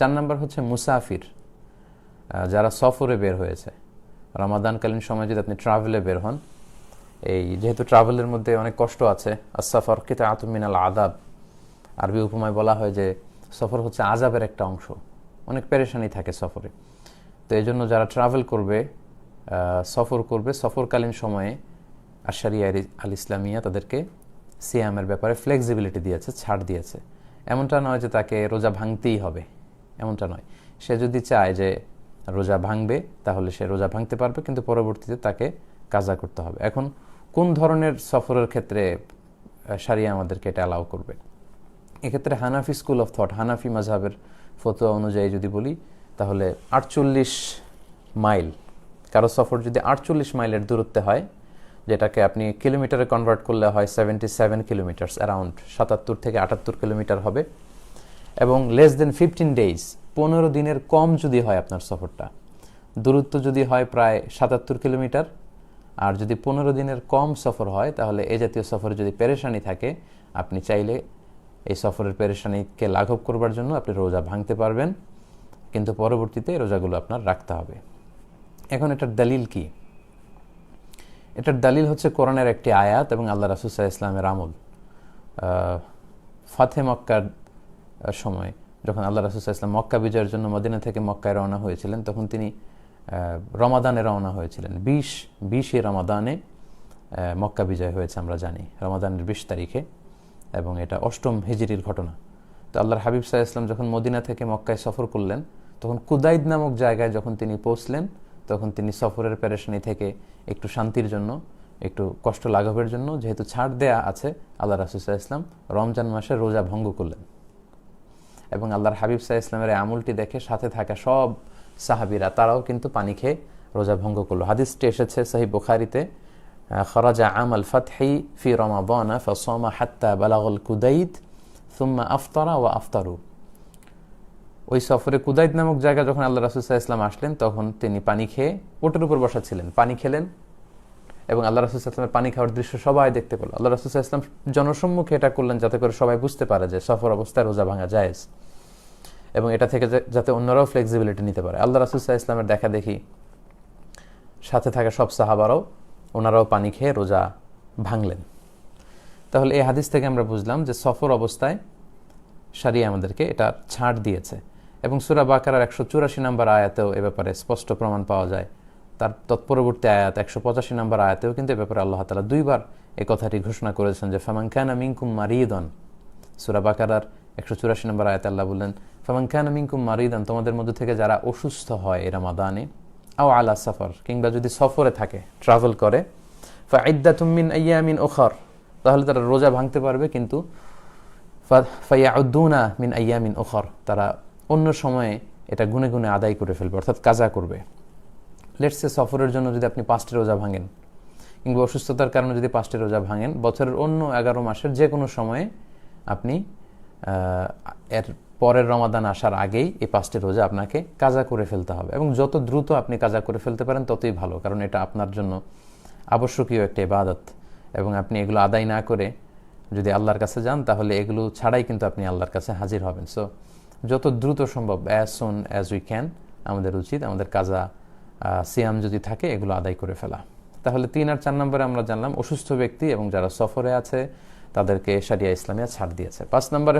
চার নম্বর হচ্ছে মুসাফির যারা সফরে বের হয়েছে। রমাদানকালীন সময় যদি আপনি ট্রাভেলে বের হন, এই যেহেতু ট্রাভেলের মধ্যে অনেক কষ্ট আছে আসাফর কিতা আতুমিনাল আদাব আরবি উপমায় বলা হয় যে সফর হচ্ছে আজাবের একটা অংশ। অনেক পেরেশানি থাকে সফরে। তো এই জন্য যারা ট্রাভেল করবে সফর করবে, সফরকালীন সময়ে আশারিয়া আল ইসলামিয়া তাদেরকে সিয়ামের ব্যাপারে ফ্লেক্সিবিলিটি দিয়েছে, ছাড় দিয়েছে। এমনটা নয় যে তাকে রোজা ভাঙতেই হবে। এমনটা নয়। সে যদি চায় যে রোজা ভাঙবে, তাহলে সে রোজা ভাঙতে পারবে, কিন্তু পরবর্তীতে তাকে কাজা করতে হবে। এখন, কোন ধরনের সফরের ক্ষেত্রে সারিয়া আমাদেরকে এটা অ্যালাউ করবে? এক্ষেত্রে Hanafi school of thought Hanafi মাঝহাবের ফতোয়া অনুযায়ী যদি বলি, তাহলে আটচল্লিশ মাইল, কারও সফর যদি আটচল্লিশ মাইলের দূরত্বে হয়, যেটাকে আপনি কিলোমিটারে কনভার্ট করলে হয় সেভেন্টি সেভেন কিলোমিটার্স অ্যারাউন্ড সাতাত্তর থেকে আটাত্তর কিলোমিটার হবে এবং লেস দেন ফিফটিন ডেইজ পনেরো দিনের কম যদি হয় আপনার সফরটা। দূরত্ব যদি হয় প্রায় সাতাত্তর কিলোমিটার, আর যদি পনেরো দিনের কম সফর হয়, তাহলে এ জাতীয় সফরে যদি পেরেশানি থাকে, আপনি চাইলে এই সফরের পেরেশানিকে লাঘব করবার জন্য আপনি রোজা ভাঙতে পারবেন, কিন্তু পরবর্তীতে রোজাগুলো আপনার রাখতে হবে। এখন এটার দলিল কি? এটার দলিল হচ্ছে কোরআনের একটি আয়াত এবং আল্লাহ রাসুসাহ ইসলামের আমল। ফাতে মক্কার সময়। যখন আল্লাহ রাসুসাহ ইসলাম মক্কা বিজয়ের জন্য মদিনা থেকে মক্কায় রওনা হয়েছিলেন, তখন তিনি রমাদানে রওনা হয়েছিলেন। বিশ, বিশে রমাদানে মক্কা বিজয় হয়েছে আমরা জানি, রমাদানের বিশ তারিখে। এবং এটা অষ্টম হিজরির ঘটনা। তো আল্লাহর হাবিব সাহা ইসলাম যখন মদিনা থেকে মক্কায় সফর করলেন, তখন কুদাইদ নামক জায়গায় যখন তিনি পৌঁছলেন, তখন তিনি সফরের প্যারেশানি থেকে একটু শান্তির জন্য, একটু কষ্ট লাঘবের জন্য, যেহেতু ছাড় দেয়া আছে, আল্লাহ রাসুসাহ ইসলাম রমজান মাসে রোজা ভঙ্গ করলেন। এবং আল্লাহর হাবিব সাহা ইসলামের আমলটি দেখে সাথে থাকা সব সাহাবিরা, তারাও কিন্তু পানি খেয়ে রোজা ভঙ্গ করল। হাদিসটি এসেছে সাহি বুখারিতে খরাজা আম আল ফাতহি ফি রমাদানা ফসমা হাত্তা বালাগল কুদাইদ সুম্মা আফতারা ও আফতারু। ওই সফরে কুদাইদ নামক জায়গা যখন আল্লাহ রাসুসাহ ইসলাম আসলেন, তখন তিনি পানি খেয়ে ওটের উপর বসা ছিলেন, পানি খেলেন এবং আল্লাহ রাসুল ইসলামের পানি খাওয়ার দৃশ্য সবাই দেখতে পেল। আল্লাহ রাসুল ইসলাম জনসম্মুখে এটা করলেন যাতে করে সবাই বুঝতে পারে যে সফর অবস্থায় রোজা ভাঙা জায়েজ। এবং এটা থেকে যাতে অন্যরাও ফ্লেক্সিবিলিটি নিতে পারে। আল্লাহ রাসুল ইসলামের দেখা দেখি সাথে থাকা সব সাহাবারাও ওনারাও পানি খেয়ে রোজা ভাঙলেন। তাহলে এই হাদিস থেকে আমরা বুঝলাম যে সফর অবস্থায় সারিয়া আমাদেরকে এটা ছাড় দিয়েছে এবং সুরা বাকারার একশো চুরাশি নম্বর আয়াতেও এ ব্যাপারে স্পষ্ট প্রমাণ পাওয়া যায়। তার তৎপরবর্তী আয়াত একশো পঁচাশি নম্বর আয়াতেও কিন্তু এ ব্যাপারে আল্লাহ তালা দুইবার এই কথাটি ঘোষণা করেছেন যে ফামাঙ্কানা মিঙ্কুম মারিদন। সুরা বাকারার একশো চুরাশি নম্বর আয়াতে আল্লাহ বললেন ফামাঙ্কানা মিঙ্কুম মারিদন তোমাদের মধ্যে থেকে যারা অসুস্থ হয় এরা মাদানে আও আলা সফর, কিংবা যদি সফরে থাকে ট্রাভেল করে ফাইদ্দা তুমিন আয়ামিন ওখর তাহলে তারা রোজা ভাঙতে পারবে, কিন্তু ফাইয়াউদ্দুনা মিন আয়ামিন ওখর তারা অন্য সময়ে এটা গুনে গুনে আদায় করে ফেলবে, অর্থাৎ কাজা করবে। লেটসে সফরের জন্য যদি আপনি পাঁচটি রোজা ভাঙেন, কিংবা অসুস্থতার কারণে যদি পাঁচটি রোজা ভাঙেন, বছরের অন্য এগারো মাসের যে কোনো সময়ে আপনি এর পরের রমাদান আসার আগেই এই পাঁচটি রোজা আপনাকে কাজা করে ফেলতে হবে এবং যত দ্রুত আপনি কাজা করে ফেলতে পারেন, ততই ভালো। কারণ এটা আপনার জন্য আবশ্যকীয় একটা ইবাদত এবং আপনি এগুলো আদায় না করে যদি আল্লাহর কাছে যান, তাহলে এগুলো ছাড়াই কিন্তু আপনি আল্লাহর কাছে হাজির হবেন। সো যত দ্রুত সম্ভব as soon as we can আমাদের উচিত আমাদের কাজা সিয়াম যদি থাকে, এগুলো আদায় করে ফেলা। তাহলে তিন আর চার নম্বরে আমরা জানলাম, অসুস্থ ব্যক্তি এবং যারা সফরে আছে, তাদেরকে সারিয়া ইসলামিয়া ছাড় দিয়েছে। পাঁচ নম্বরে